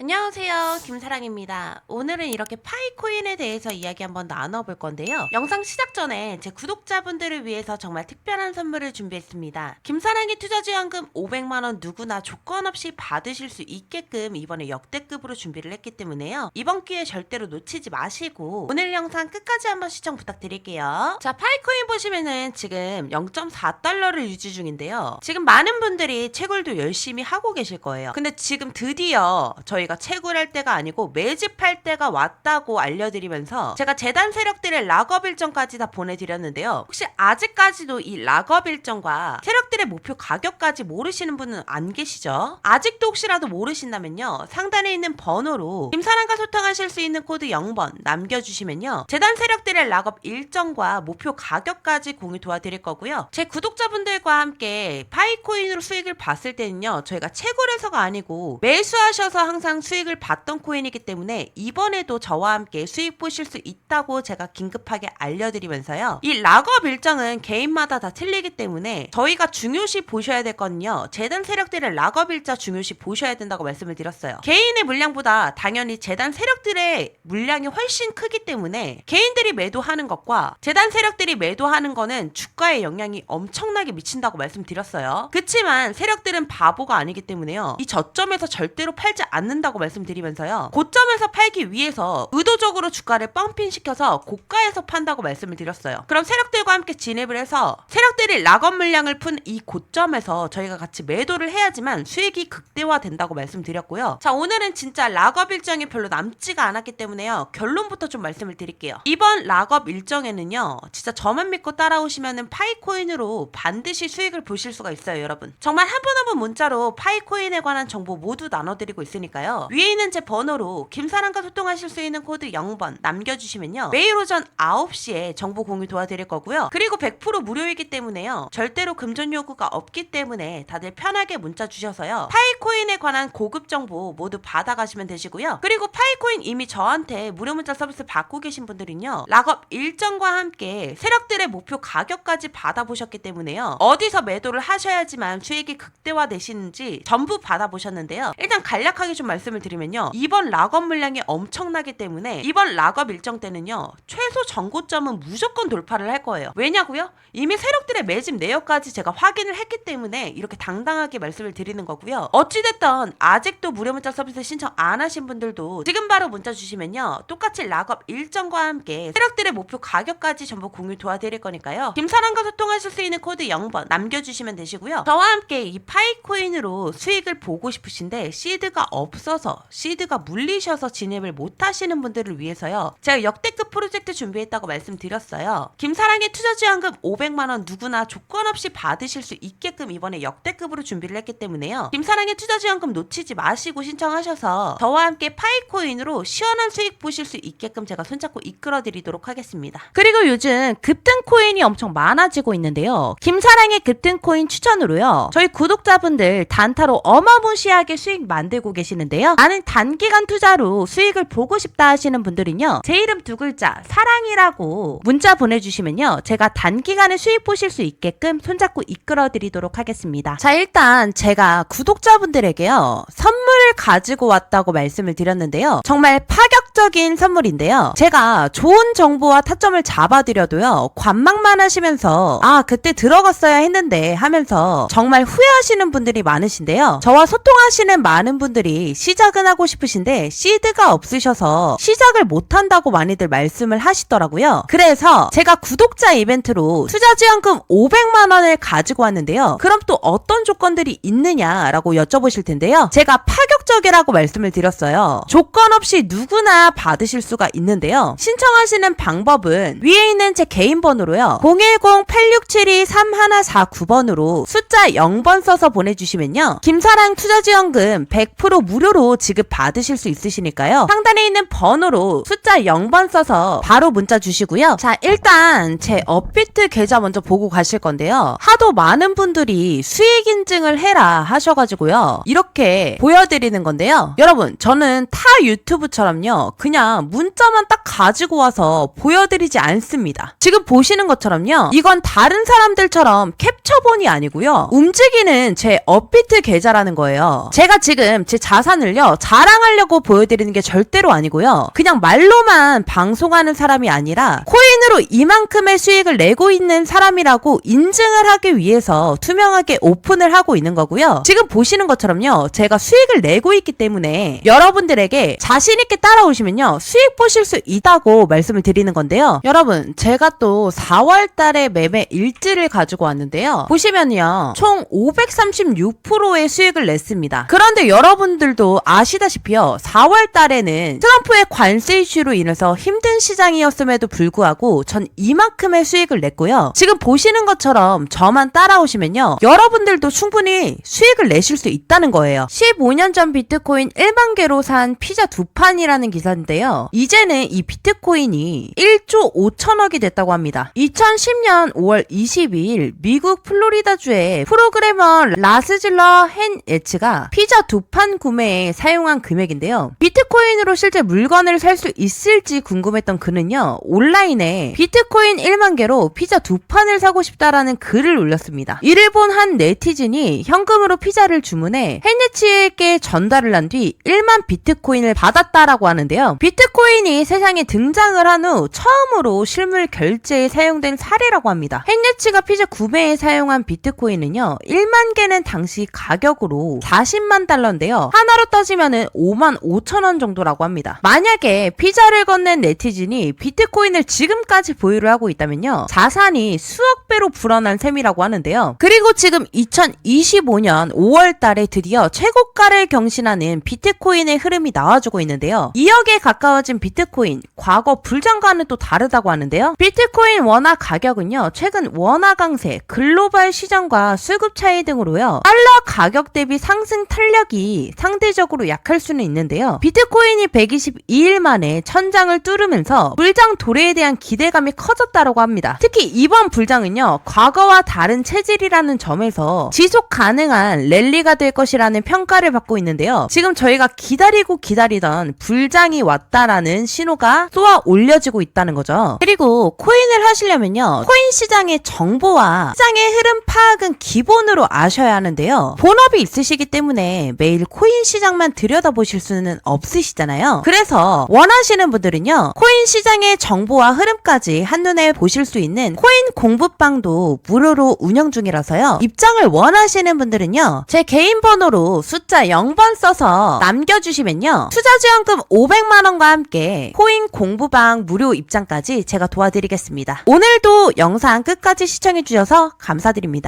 안녕하세요. 김사랑입니다. 오늘은 이렇게 파이코인에 대해서 이야기 한번 나눠볼 건데요. 영상 시작 전에 제 구독자분들을 위해서 정말 특별한 선물을 준비했습니다. 김사랑의 투자지원금 500만원 누구나 조건 없이 받으실 수 있게끔 이번에 역대급으로 준비를 했기 때문에요. 이번 기회 절대로 놓치지 마시고 오늘 영상 끝까지 한번 시청 부탁드릴게요. 자, 파이코인 보시면은 지금 0.4달러를 유지 중인데요. 지금 많은 분들이 채굴도 열심히 하고 계실 거예요. 근데 지금 드디어 저희 가 채굴할 때가 아니고 매집할 때가 왔다고 알려드리면서 제가 재단 세력들의 락업 일정까지 다 보내드렸는데요. 혹시 아직까지도 이 락업 일정과 세력들의 목표 가격까지 모르시는 분은 안 계시죠? 아직도 혹시라도 모르신다면요. 상단에 있는 번호로 김사랑과 소통하실 수 있는 코드 0번 남겨주시면요. 재단 세력들의 락업 일정과 목표 가격까지 공유 도와드릴 거고요. 제 구독자분들과 함께 파이코인으로 수익을 봤을 때는요. 저희가 채굴해서가 아니고 매수하셔서 항상 수익을 봤던 코인이기 때문에 이번에도 저와 함께 수익 보실 수 있다고 제가 긴급하게 알려드리면서요. 이 락업 일정은 개인마다 다 틀리기 때문에 저희가 중요시 보셔야 될 거는요. 재단 세력들의 락업 일자 중요시 보셔야 된다고 말씀을 드렸어요. 개인의 물량보다 당연히 재단 세력들의 물량이 훨씬 크기 때문에 개인들이 매도하는 것과 재단 세력들이 매도하는 거는 주가에 영향이 엄청나게 미친다고 말씀드렸어요. 그치만 세력들은 바보가 아니기 때문에요. 이 저점에서 절대로 팔지 않는다 고 말씀드리면서요. 고점에서 팔기 위해서 의도적으로 주가를 펌핑 시켜서 고가에서 판다고 말씀을 드렸어요. 그럼 세력들과 함께 진입을 해서 세력들이 락업 물량을 푼 이 고점에서 저희가 같이 매도를 해야지만 수익이 극대화된다고 말씀드렸고요. 자, 오늘은 진짜 락업 일정이 별로 남지가 않았기 때문에요. 결론부터 좀 말씀을 드릴게요. 이번 락업 일정에는요. 진짜 저만 믿고 따라오시면은 파이코인으로 반드시 수익을 보실 수가 있어요, 여러분. 정말 한 분 한분 문자로 파이코인에 관한 정보 모두 나눠드리고 있으니까요. 위에 있는 제 번호로 김사랑과 소통하실 수 있는 코드 0번 남겨주시면요. 매일 오전 9시에 정보 공유 도와드릴 거고요. 그리고 100% 무료이기 때문에요. 절대로 금전 요구가 없기 때문에 다들 편하게 문자 주셔서요. 파이코인에 관한 고급 정보 모두 받아가시면 되시고요. 그리고 파이코인 이미 저한테 무료 문자 서비스 받고 계신 분들은요. 락업 일정과 함께 세력들의 목표 가격까지 받아보셨기 때문에요. 어디서 매도를 하셔야지만 수익이 극대화되시는지 전부 받아보셨는데요. 일단 간략하게 좀 말씀 을 드리면요. 이번 락업 물량이 엄청나기 때문에 이번 락업 일정 때는요. 최소 전고점은 무조건 돌파를 할 거예요. 왜냐고요? 이미 세력들의 매집 내역까지 제가 확인을 했기 때문에 이렇게 당당하게 말씀을 드리는 거고요. 어찌됐든 아직도 무료 문자 서비스 신청 안 하신 분들도 지금 바로 문자 주시면요. 똑같이 락업 일정과 함께 세력들의 목표 가격까지 전부 공유 도와드릴 거니까요. 김사랑과 소통하실 수 있는 코드 0번 남겨주시면 되시고요. 저와 함께 이 파이코인으로 수익을 보고 싶으신데 시드가 없어 서 시드가 물리셔서 진입을 못 하시는 분들을 위해서요. 제가 역대급 프로젝트 준비했다고 말씀드렸어요. 김사랑의 투자 지원금 500만 원 누구나 조건 없이 받으실 수 있게끔 이번에 역대급으로 준비를 했기 때문에요. 김사랑의 투자 지원금 놓치지 마시고 신청하셔서 저와 함께 파이코인으로 시원한 수익 보실 수 있게끔 제가 손잡고 이끌어 드리도록 하겠습니다. 그리고 요즘 급등 코인이 엄청 많아지고 있는데요. 김사랑의 급등 코인 추천으로요. 저희 구독자분들 단타로 어마무시하게 수익 만들고 계시 는데요. 나는 단기간 투자로 수익을 보고 싶다 하시는 분들은요. 제 이름 두 글자 사랑이라고 문자 보내주시면요. 제가 단기간에 수익 보실 수 있게끔 손잡고 이끌어 드리도록 하겠습니다. 자 일단 제가 구독자분들에게요. 선물을 가지고 왔다고 말씀을 드렸는데요. 정말 파격적인 선물인데요. 제가 좋은 정보와 타점을 잡아드려도요. 관망만 하시면서 아 그때 들어갔어야 했는데 하면서 정말 후회하시는 분들이 많으신데요. 저와 소통하시는 많은 분들이 시작은 하고 싶으신데 시드가 없으셔서 시작을 못한다고 많이들 말씀을 하시더라고요. 그래서 제가 구독자 이벤트로 투자 지원금 500만 원을 가지고 왔는데요. 그럼 또 어떤 조건들이 있느냐라고 여쭤보실 텐데요. 제가 파격 적이라고 말씀을 드렸어요. 조건 없이 누구나 받으실 수가 있는데요. 신청하시는 방법은 위에 있는 제 개인 번호로요. 010-8672-3149번으로 숫자 0번 써서 보내주시면요. 김사랑 투자지원금 100% 무료로 지급 받으실 수 있으시니까요. 상단에 있는 번호로 숫자 0번 써서 바로 문자 주시고요. 자, 일단 제 업비트 계좌 먼저 보고 가실 건데요. 하도 많은 분들이 수익 인증을 해라 하셔가지고요. 이렇게 보여드리는 건데요. 여러분, 저는 타 유튜브처럼요. 그냥 문자만 딱 가지고 와서 보여드리지 않습니다. 지금 보시는 것처럼요, 이건 다른 사람들처럼 캡처본이 아니고요, 움직이는 제 업비트 계좌라는 거예요. 제가 지금 제 자산을요, 자랑하려고 보여드리는 게 절대로 아니고요, 그냥 말로만 방송하는 사람이 아니라, 코인 으로 이만큼의 수익을 내고 있는 사람이라고 인증을 하기 위해서 투명하게 오픈을 하고 있는 거고요. 지금 보시는 것처럼요, 제가 수익을 내고 있기 때문에 여러분들에게 자신있게 따라오시면요, 수익 보실 수 있다고 말씀을 드리는 건데요. 여러분, 제가 또 4월 달에 매매 일지를 가지고 왔는데요. 보시면요, 총 536%의 수익을 냈습니다. 그런데 여러분들도 아시다시피요, 4월 달에는 트럼프의 관세 이슈로 인해서 힘든 시장이었음에도 불구하고 전 이만큼의 수익을 냈고요. 지금 보시는 것처럼 저만 따라오시면요, 여러분들도 충분히 수익을 내실 수 있다는 거예요. 15년 전 비트코인 1만 개로 산 피자 두 판이라는 기사인데요. 이제는 이 비트코인이 1조 5천억이 됐다고 합니다. 2010년 5월 22일 미국 플로리다주의 프로그래머 라스질러 헨 에츠가 피자 두 판 구매에 사용한 금액인데요. 비트코인으로 실제 물건을 살 수 있을지 궁금했던 그는요. 온라인에 비트코인 1만 개로 피자 두 판을 사고 싶다라는 글을 올렸습니다. 이를 본 한 네티즌이 현금으로 피자를 주문해 헨에치에게 전달을 한 뒤 1만 비트코인을 받았다라고 하는데요. 비트코인이 세상에 등장을 한 후 처음으로 실물 결제에 사용된 사례라고 합니다. 헨네치가 피자 구매에 사용한 비트코인은요. 1만 개는 당시 가격으로 40만 달러인데요. 하나로 따지면은 5만 5천 원 정도라고 합니다. 만약에 피자를 건넨 네티즌이 비트코인을 지금 까지 보유를 하고 있다면요. 자산이 수억 배로 불어난 셈이라고 하는데요. 그리고 지금 2025년 5월 달에 드디어 최고가를 경신하는 비트코인의 흐름이 나와주고 있는데요. 2억에 가까워진 비트코인, 과거 불장과는 또 다르다고 하는데요. 비트코인 원화 가격은요, 최근 원화 강세, 글로벌 시장과 수급 차이 등으로요, 달러 가격 대비 상승 탄력이 상대적으로 약할 수는 있는데요. 비트코인이 122일 만에 천장을 뚫으면서 불장 도래에 대한 기대 감이 커졌다고 합니다. 특히 이번 불장은요, 과거와 다른 체질이라는 점에서 지속 가능한 랠리가 될 것이라는 평가를 받고 있는데요. 지금 저희가 기다리고 기다리던 불장이 왔다라는 신호가 쏘아 올려지고 있다는 거죠. 그리고 코인을 하시려면요. 코인 시장의 정보와 시장의 흐름 파악은 기본으로 아셔야 하는데요. 본업이 있으시기 때문에 매일 코인 시장만 들여다보실 수는 없으시잖아요. 그래서 원하시는 분들은요. 코인 시장의 정보와 흐름 까지 한눈에 보실 수 있는 코인 공부방도 무료로 운영 중이라서요. 입장을 원하시는 분들은요. 제 개인 번호로 숫자 0번 써서 남겨주시면요. 투자지원금 500만원과 함께 코인 공부방 무료 입장까지 제가 도와드리겠습니다. 오늘도 영상 끝까지 시청해주셔서 감사드립니다.